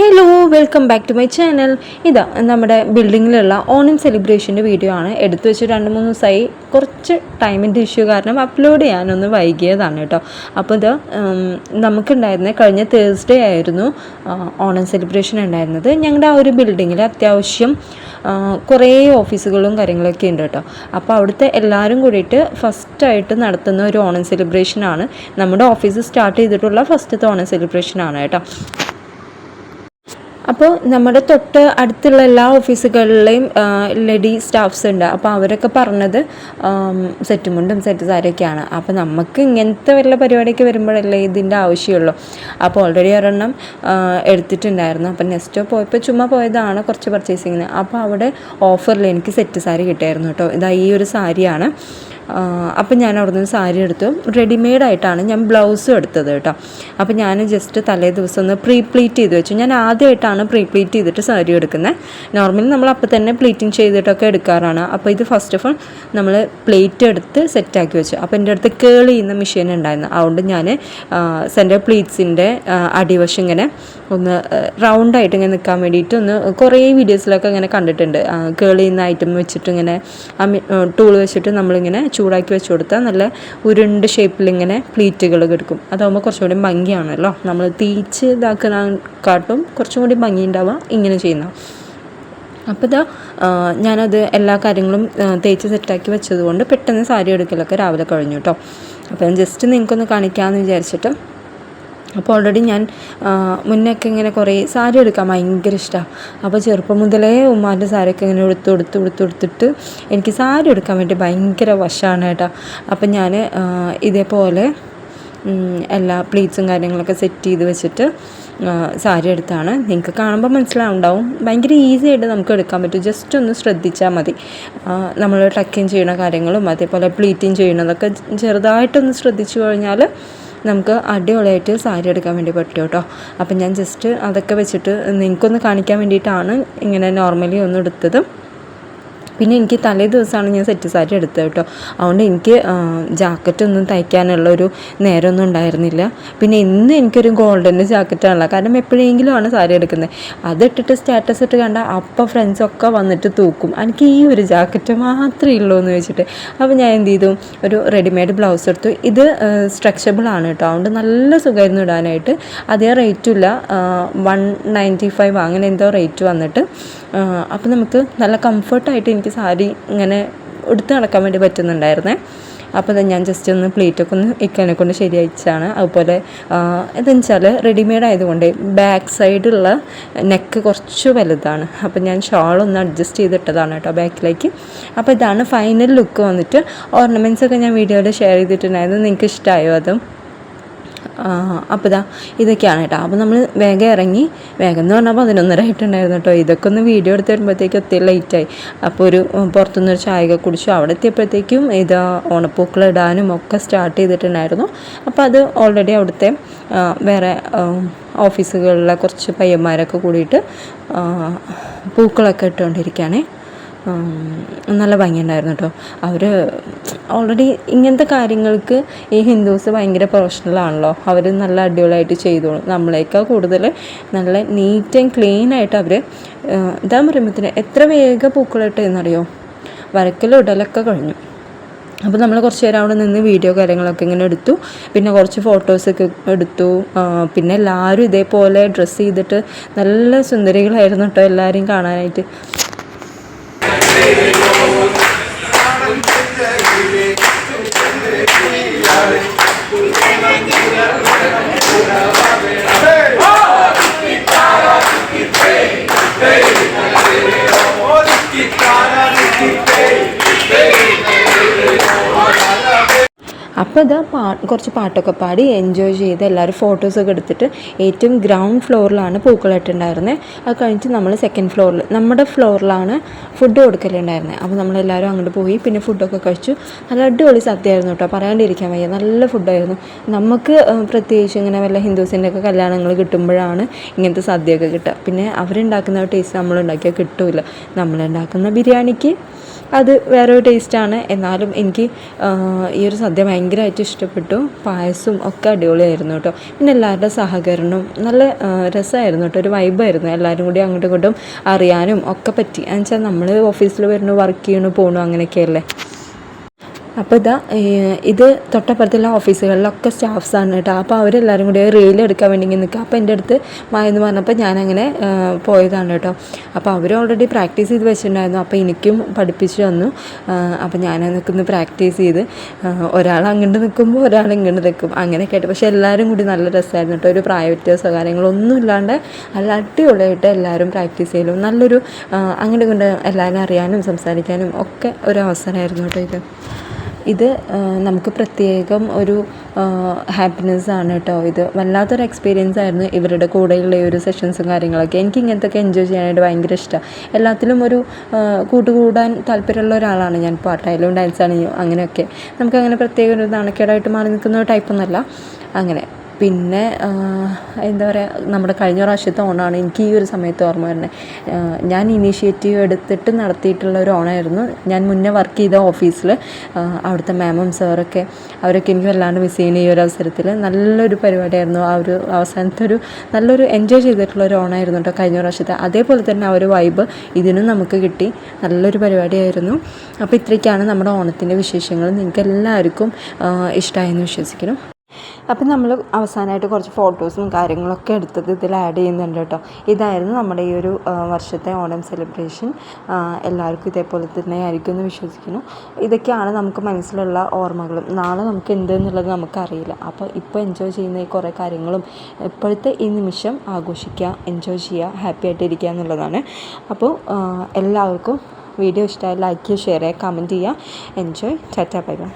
Hello welcome back to my channel. ഇതാ നമ്മുടെ ബിൽഡിങ്ങിലുള്ള Onam സെലിബ്രേഷന്റെ video ആണ്. എടുത്തു വെച്ച് രണ്ട് മൂന്ന് ദിവസമായി കുറച്ച് ടൈമിന്റെ ഇഷ്യൂ കാരണം അപ്ലോഡ് ചെയ്യാനൊന്ന് വൈകിയതാണ് കേട്ടോ. അപ്പോൾ ഇത് നമുക്കുണ്ടായിരുന്നത് കഴിഞ്ഞ തേഴ്സ്ഡേ ആയിരുന്നു ഓണം സെലിബ്രേഷൻ ഉണ്ടായിരുന്നത്. ഞങ്ങളുടെ ആ ഒരു ബിൽഡിങ്ങിൽ അത്യാവശ്യം കുറേ ഓഫീസുകളും കാര്യങ്ങളൊക്കെ ഉണ്ട് കേട്ടോ. അപ്പോൾ അവിടുത്തെ എല്ലാവരും കൂടിയിട്ട് ഫസ്റ്റായിട്ട് നടത്തുന്ന ഒരു ഓണം സെലിബ്രേഷനാണ്. നമ്മുടെ ഓഫീസ് സ്റ്റാർട്ട് ചെയ്തിട്ടുള്ള ഫസ്റ്റത്തെ ഓണം സെലിബ്രേഷനാണ് കേട്ടോ. അപ്പോൾ നമ്മുടെ തൊട്ട് അടുത്തുള്ള എല്ലാ ഓഫീസുകളിലെയും ലേഡി സ്റ്റാഫ്സ് ഉണ്ട്. അപ്പോൾ അവരൊക്കെ പറഞ്ഞത് സെറ്റ് മുണ്ടും സെറ്റ് സാരിയൊക്കെയാണ്. അപ്പോൾ നമുക്ക് ഇങ്ങനത്തെ വല്ല പരിപാടിയൊക്കെ വരുമ്പോഴല്ലേ ഇതിന്റെ ആവശ്യമുള്ളൂ. അപ്പോൾ ഓൾറെഡി ഒരെണ്ണം എടുത്തിട്ടുണ്ടായിരുന്നു. അപ്പോൾ നെക്സ്റ്റോ പോയപ്പോൾ ചുമ്മാ പോയതാണ് കുറച്ച് പർച്ചേസിങ്ങിന് അപ്പോൾ അവിടെ ഓഫറിൽ എനിക്ക് സെറ്റ് സാരി കിട്ടിയായിരുന്നു കേട്ടോ. ഇതാ ഈ ഒരു സാരിയാണ്. അപ്പം ഞാൻ അവിടെ നിന്ന് സാരി എടുത്തു. റെഡിമെയ്ഡ് ആയിട്ടാണ് ഞാൻ ബ്ലൗസും എടുത്തത് കേട്ടോ. അപ്പോൾ ഞാൻ ജസ്റ്റ് തലേ ദിവസം ഒന്ന് പ്രീ പ്ലീറ്റ് ചെയ്ത് വെച്ചു. ഞാൻ ആദ്യമായിട്ടാണ് പ്രീ പ്ലീറ്റ് ചെയ്തിട്ട് സാരി എടുക്കുന്നത്. നോർമലി നമ്മൾ അപ്പം തന്നെ പ്ലീറ്റിങ് ചെയ്തിട്ടൊക്കെ എടുക്കാറാണ്. അപ്പോൾ ഇത് ഫസ്റ്റ് ഓഫ് ഓൾ നമ്മൾ പ്ലേറ്റ് എടുത്ത് സെറ്റാക്കി വെച്ചു. അപ്പോൾ എന്റെ അടുത്ത് കേൾ ചെയ്യുന്ന മെഷീൻ ഉണ്ടായിരുന്നു. അതുകൊണ്ട് ഞാൻ സെന്റർ പ്ലീറ്റ്സിന്റെ അടിവശം ഇങ്ങനെ ഒന്ന് റൗണ്ടായിട്ട് ഇങ്ങനെ നിൽക്കാൻ വേണ്ടിയിട്ട് ഒന്ന് കുറേ വീഡിയോസിലൊക്കെ ഇങ്ങനെ കണ്ടിട്ടുണ്ട്. കേൾ ചെയ്യുന്ന ഐറ്റം വെച്ചിട്ട് ഇങ്ങനെ ആ ടൂൾ വെച്ചിട്ട് നമ്മളിങ്ങനെ ചൂടാക്കി വെച്ച് കൊടുത്താൽ നല്ല ഉരുണ്ട് ഷേപ്പിൽ ഇങ്ങനെ പ്ലീറ്റുകൾ കിടക്കും. അതാകുമ്പോൾ കുറച്ചും കൂടി ഭംഗിയാണല്ലോ നമ്മൾ തീച്ച് ഇതാക്കുന്നതിനെക്കാട്ടും കുറച്ചും കൂടി ഭംഗി ഉണ്ടാവുക ഇങ്ങനെ ചെയ്യുന്ന. അപ്പോൾ ഇതാ ഞാനത് എല്ലാ കാര്യങ്ങളും തേച്ച് സെറ്റാക്കി വെച്ചതുകൊണ്ട് പെട്ടെന്ന് സാരി എടുക്കലൊക്കെ രാവിലെ കഴിഞ്ഞു കേട്ടോ അപ്പം ജസ്റ്റ് നിങ്ങൾക്കൊന്ന് കാണിക്കാമെന്ന് വിചാരിച്ചിട്ട് അപ്പോൾ ഓൾറെഡി ഞാൻ മുന്നൊക്കെ ഇങ്ങനെ കുറേ സാരി എടുക്കാൻ ഭയങ്കര ഇഷ്ടമാണ് അപ്പോൾ ചെറുപ്പം മുതലേ ഉമ്മാന്റെ സാരിയൊക്കെ ഇങ്ങനെ എടുത്ത് എടുത്ത് എടുത്ത് എടുത്തിട്ട് എനിക്ക് സാരി എടുക്കാൻ വേണ്ടി ഭയങ്കര വശമാണ് കേട്ടോ. അപ്പം ഞാൻ ഇതേപോലെ എല്ലാ പ്ലീറ്റ്സും കാര്യങ്ങളൊക്കെ സെറ്റ് ചെയ്ത് വെച്ചിട്ട് സാരി എടുത്താണ്. നിങ്ങൾക്ക് കാണുമ്പോൾ മനസ്സിലാവുണ്ടാവും. ഭയങ്കര ഈസി ആയിട്ട് നമുക്ക് എടുക്കാൻ പറ്റും. ജസ്റ്റ് ഒന്ന് ശ്രദ്ധിച്ചാൽ മതി. നമ്മൾ ടക്കിങ് ചെയ്യുന്ന കാര്യങ്ങളും അതേപോലെ പ്ലീറ്റിങ് ചെയ്യുന്നതൊക്കെ ചെറുതായിട്ടൊന്ന് ശ്രദ്ധിച്ചു കഴിഞ്ഞാൽ നമുക്ക് അടിപൊളിയായിട്ട് സാരി എടുക്കാൻ വേണ്ടി പറ്റും കേട്ടോ. അപ്പം ഞാൻ ജസ്റ്റ് അതൊക്കെ വെച്ചിട്ട് നിങ്ങൾക്കൊന്ന് കാണിക്കാൻ വേണ്ടിയിട്ടാണ് ഇങ്ങനെ നോർമലി ഒന്ന് എടുത്തത്. പിന്നെ എനിക്ക് തലേ ദിവസമാണ് ഞാൻ സെറ്റ് സാരി എടുത്തത് കേട്ടോ. അതുകൊണ്ട് എനിക്ക് ജാക്കറ്റൊന്നും തയ്ക്കാനുള്ള ഒരു നേരമൊന്നും ഉണ്ടായിരുന്നില്ല. പിന്നെ ഇന്ന് എനിക്കൊരു ഗോൾഡന്റെ ജാക്കറ്റാണല്ലോ കാരണം എപ്പോഴെങ്കിലും ആണ് സാരി എടുക്കുന്നത്. അതിട്ടിട്ട് സ്റ്റാറ്റസ് ഇട്ട് കണ്ട അപ്പം ഫ്രണ്ട്സൊക്കെ വന്നിട്ട് തൂക്കും. എനിക്ക് ഈ ഒരു ജാക്കറ്റ് മാത്രമേ ഉള്ളൂ എന്ന് വെച്ചിട്ട്. അപ്പോൾ ഞാൻ എന്ത് ചെയ്തു? ഒരു റെഡിമെയ്ഡ് ബ്ലൗസ് എടുത്തു. ഇത് സ്ട്രെച്ചബിൾ ആണ് കേട്ടോ. അതുകൊണ്ട് നല്ല സുഖമായിരുന്നു ഇടാനായിട്ട്. അതേ റേറ്റും ഇല്ല. വൺ നയന്റി ഫൈവ് അങ്ങനെ എന്തോ റേറ്റ് വന്നിട്ട്. അപ്പോൾ നമുക്ക് നല്ല കംഫർട്ടായിട്ട് എനിക്ക് സാരി ഇങ്ങനെ എടുത്ത് നടക്കാൻ വേണ്ടി പറ്റുന്നുണ്ടായിരുന്നേ. അപ്പോൾ ഞാൻ ജസ്റ്റ് ഒന്ന് പ്ലേറ്റൊക്കെ ഒന്ന് ഇക്കാനെ കൊണ്ട് ശരിയായിച്ചാണ്. അതുപോലെ എന്താണെന്ന് വെച്ചാൽ റെഡിമെയ്ഡ് ആയതുകൊണ്ട് ബാക്ക് സൈഡുള്ള നെക്ക് കുറച്ച് വലുതാണ്. അപ്പോൾ ഞാൻ ഷാൾ ഒന്ന് അഡ്ജസ്റ്റ് ചെയ്തിട്ടതാണ് കേട്ടോ ബാക്കിലേക്ക് അപ്പോൾ ഇതാണ് ഫൈനൽ ലുക്ക് വന്നിട്ട് ഓർണമെന്റ്സ് ഒക്കെ ഞാൻ വീഡിയോയിൽ ഷെയർ ചെയ്തിട്ടുണ്ടായിരുന്നു. നിങ്ങൾക്ക് ഇഷ്ടമായോ അതും? അപ്പോൾ ഇതാ ഇതൊക്കെയാണ് കേട്ടോ. അപ്പോൾ നമ്മൾ വേഗം ഇറങ്ങി വേഗം എന്ന് പറഞ്ഞാൽ പതിനൊന്നര ആയിട്ടുണ്ടായിരുന്നു കേട്ടോ. ഇതൊക്കെ ഒന്ന് വീഡിയോ എടുത്ത് വരുമ്പോഴത്തേക്കും ഒത്തിരി ലേറ്റായി അപ്പോൾ ഒരു പുറത്തുനിന്ന് ഒരു ചായ കുടിച്ചു. അവിടെ എത്തിയപ്പോഴത്തേക്കും ഇത് ഓണപ്പൂക്കൾ ഇടാനും ഒക്കെ സ്റ്റാർട്ട് ചെയ്തിട്ടുണ്ടായിരുന്നു. അപ്പോൾ അത് ഓൾറെഡി അവിടുത്തെ വേറെ ഓഫീസുകളിലെ കുറച്ച് പയ്യന്മാരൊക്കെ കൂടിയിട്ട് പൂക്കളൊക്കെ ഇട്ടുകൊണ്ടിരിക്കുകയാണേ. നല്ല ഭംഗിയുണ്ടായിരുന്നു കേട്ടോ അവർ ഓൾറെഡി ഇങ്ങനത്തെ കാര്യങ്ങൾക്ക് ഈ ഹിന്ദുസ് ഭയങ്കര പ്രൊഫഷണലാണല്ലോ അവർ നല്ല അടിപൊളിയായിട്ട് ചെയ്തോളും. നമ്മളേക്കാൾ കൂടുതൽ നല്ല നീറ്റ് ആൻഡ് ക്ലീൻ ആയിട്ട് അവർ ഇതാ പറയുമ്പോഴത്തേന് എത്ര വേഗം പൂക്കളിട്ട് എന്നറിയോ? വരക്കലും ഇടലൊക്കെ കഴിഞ്ഞു. അപ്പോൾ നമ്മൾ കുറച്ച് നേരം അവിടെ നിന്ന് വീഡിയോ കാര്യങ്ങളൊക്കെ ഇങ്ങനെ എടുത്തു. പിന്നെ കുറച്ച് ഫോട്ടോസൊക്കെ എടുത്തു. പിന്നെ എല്ലാവരും ഇതേപോലെ ഡ്രസ്സ് ചെയ്തിട്ട് നല്ല സുന്ദരികളായിരുന്നു കേട്ടോ എല്ലാവരെയും കാണാനായിട്ട്. Amen. അപ്പോൾ ഇതാ പാ കുറച്ച് പാട്ടൊക്കെ പാടി എൻജോയ് ചെയ്ത് എല്ലാവരും ഫോട്ടോസൊക്കെ എടുത്തിട്ട് ഏറ്റവും ഗ്രൗണ്ട് ഫ്ലോറിലാണ് പൂക്കളിട്ടുണ്ടായിരുന്നത് അത് കഴിഞ്ഞിട്ട് നമ്മൾ സെക്കൻഡ് ഫ്ലോറിൽ നമ്മുടെ ഫ്ലോറിലാണ് ഫുഡ് കൊടുക്കലുണ്ടായിരുന്നത് അപ്പോൾ നമ്മളെല്ലാവരും അങ്ങോട്ട് പോയി പിന്നെ ഫുഡൊക്കെ കഴിച്ചു. നല്ല അടിപൊളി സദ്യയായിരുന്നു കേട്ടോ പറയാണ്ടിരിക്കാൻ വയ്യ. നല്ല ഫുഡായിരുന്നു നമുക്ക് പ്രത്യേകിച്ച് ഇങ്ങനെ വല്ല ഹിന്ദുസിന്റെ ഒക്കെ കല്യാണങ്ങൾ കിട്ടുമ്പോഴാണ് ഇങ്ങനത്തെ സദ്യയൊക്കെ കിട്ടുക. പിന്നെ അവരുണ്ടാക്കുന്ന ടേസ്റ്റ് നമ്മളുണ്ടാക്കിയാൽ കിട്ടില്ല നമ്മളുണ്ടാക്കുന്ന ബിരിയാണിക്ക് അത് വേറെ ഒരു ടേസ്റ്റാണ് എന്നാലും എനിക്ക് ഈ ഒരു സദ്യ ഭയങ്കരമായിട്ട് ഇഷ്ടപ്പെട്ടു. പായസവും ഒക്കെ അടിപൊളിയായിരുന്നു കേട്ടോ. പിന്നെ എല്ലാവരുടെ സഹകരണം നല്ല രസമായിരുന്നു കേട്ടോ. ഒരു വൈബായിരുന്നു എല്ലാവരും കൂടി അങ്ങോട്ടും ഇങ്ങോട്ടും അറിയാനും ഒക്കെ പറ്റി. എന്നുവെച്ചാൽ നമ്മൾ ഓഫീസിൽ വരുന്നു വർക്ക് ചെയ്യണു പോകണു അങ്ങനെയൊക്കെയല്ലേ? അപ്പോൾ ഇതാ ഇത് തൊട്ടപ്പുറത്തുള്ള ഓഫീസുകളിലൊക്കെ സ്റ്റാഫ്സാണ് കേട്ടോ. അപ്പോൾ അവരെല്ലാവരും കൂടി റീൽ എടുക്കാൻ വേണ്ടി ഇങ്ങനെ നിൽക്കുക. അപ്പോൾ എന്റെ അടുത്ത് മായെന്ന് പറഞ്ഞപ്പോൾ ഞാനങ്ങനെ പോയതാണ് കേട്ടോ. അപ്പോൾ അവർ ഓൾറെഡി പ്രാക്ടീസ് ചെയ്ത് വെച്ചിട്ടുണ്ടായിരുന്നു. അപ്പോൾ എനിക്കും പഠിപ്പിച്ച് തന്നു. അപ്പോൾ ഞാൻ നിൽക്കുന്നു പ്രാക്ടീസ് ചെയ്ത്. ഒരാൾ അങ്ങോട്ട് നിൽക്കുമ്പോൾ ഒരാൾ ഇങ്ങോട്ട് നിൽക്കും. അങ്ങനെയൊക്കെ ആയിട്ട്. പക്ഷേ എല്ലാവരും കൂടി നല്ല രസമായിരുന്നു കേട്ടോ. ഒരു പ്രായ വ്യത്യാസമോ കാര്യങ്ങളൊന്നും ഇല്ലാണ്ട് നല്ല അടിപൊളിയായിട്ട് എല്ലാവരും പ്രാക്ടീസ് ചെയ്യലും നല്ലൊരു അങ്ങോട്ട് കൊണ്ട് എല്ലാവരും അറിയാനും സംസാരിക്കാനും ഒക്കെ ഒരു അവസരമായിരുന്നു കേട്ടോ ഇത്. ഇത് നമുക്ക് പ്രത്യേകം ഒരു ഹാപ്പിനെസ് ആണ് കേട്ടോ ഇത് വല്ലാത്തൊരു എക്സ്പീരിയൻസ് ആയിരുന്നു ഇവരുടെ കൂടെയുള്ള ഈ ഒരു സെഷൻസും കാര്യങ്ങളൊക്കെ. എനിക്ക് ഇങ്ങനത്തൊക്കെ എൻജോയ് ചെയ്യാനായിട്ട് ഭയങ്കര ഇഷ്ടമാണ് എല്ലാത്തിലും ഒരു കൂട്ടുകൂടാൻ താല്പര്യമുള്ള ഒരാളാണ് ഞാൻ. പാട്ടായാലും ഡാൻസ് ആണെങ്കിലും അങ്ങനെയൊക്കെ. നമുക്കങ്ങനെ പ്രത്യേക ഒരു നാണക്കേടായിട്ട് മാറി നിൽക്കുന്ന ടൈപ്പൊന്നുമല്ല അങ്ങനെ. പിന്നെ എന്താ പറയുക നമ്മുടെ കഴിഞ്ഞ പ്രാവശ്യത്തെ ഓണമാണ് എനിക്ക് ഈ ഒരു സമയത്ത് ഓർമ്മ വരുന്നത്. ഞാൻ ഇനീഷ്യേറ്റീവ് എടുത്തിട്ട് നടത്തിയിട്ടുള്ള ഒരു ഓണമായിരുന്നു ഞാൻ മുന്നേ വർക്ക് ചെയ്ത ഓഫീസിൽ അവിടുത്തെ മാമും സാറൊക്കെ അവരൊക്കെ എനിക്ക് വല്ലാണ്ട് മിസ് ചെയ്യുന്ന ഈ ഒരു അവസരത്തിൽ നല്ലൊരു പരിപാടിയായിരുന്നു. ആ ഒരു അവസാനത്തെ ഒരു നല്ലൊരു എൻജോയ് ചെയ്തിട്ടുള്ള ഒരു ഓണമായിരുന്നു കേട്ടോ കഴിഞ്ഞ പ്രാവശ്യത്തെ. അതേപോലെ തന്നെ ആ ഒരു വൈബ് ഇതിനും നമുക്ക് കിട്ടി. നല്ലൊരു പരിപാടിയായിരുന്നു. അപ്പോൾ ഇത്രയൊക്കെയാണ് നമ്മുടെ ഓണത്തിന്റെ വിശേഷങ്ങൾ. നിങ്ങൾക്ക് എല്ലാവർക്കും ഇഷ്ടമായെന്ന് വിശ്വസിക്കുന്നു. അപ്പം നമ്മൾ അവസാനമായിട്ട് കുറച്ച് ഫോട്ടോസും കാര്യങ്ങളൊക്കെ എടുത്തത് ഇതിൽ ആഡ് ചെയ്യുന്നുണ്ട് കേട്ടോ. ഇതായിരുന്നു നമ്മുടെ ഈ ഒരു വർഷത്തെ ഓണം സെലിബ്രേഷൻ എല്ലാവർക്കും ഇതേപോലെ തന്നെ ആയിരിക്കും എന്ന് വിശ്വസിക്കുന്നു. ഇതൊക്കെയാണ് നമുക്ക് മനസ്സിലുള്ള ഓർമ്മകളും. നാളെ നമുക്ക് എന്തെന്നുള്ളത് നമുക്കറിയില്ല. അപ്പോൾ ഇപ്പോൾ എൻജോയ് ചെയ്യുന്ന ഈ കുറേ കാര്യങ്ങളും ഇപ്പോഴത്തെ ഈ നിമിഷം ആഘോഷിക്കുക എൻജോയ് ചെയ്യുക ഹാപ്പി ആയിട്ടിരിക്കുക എന്നുള്ളതാണ്. അപ്പോൾ എല്ലാവർക്കും വീഡിയോ ഇഷ്ടമായി ലൈക്ക് ചെയ്യുക ഷെയർ ചെയ്യുക കമന്റ് ചെയ്യുക. Enjoy tata bye bye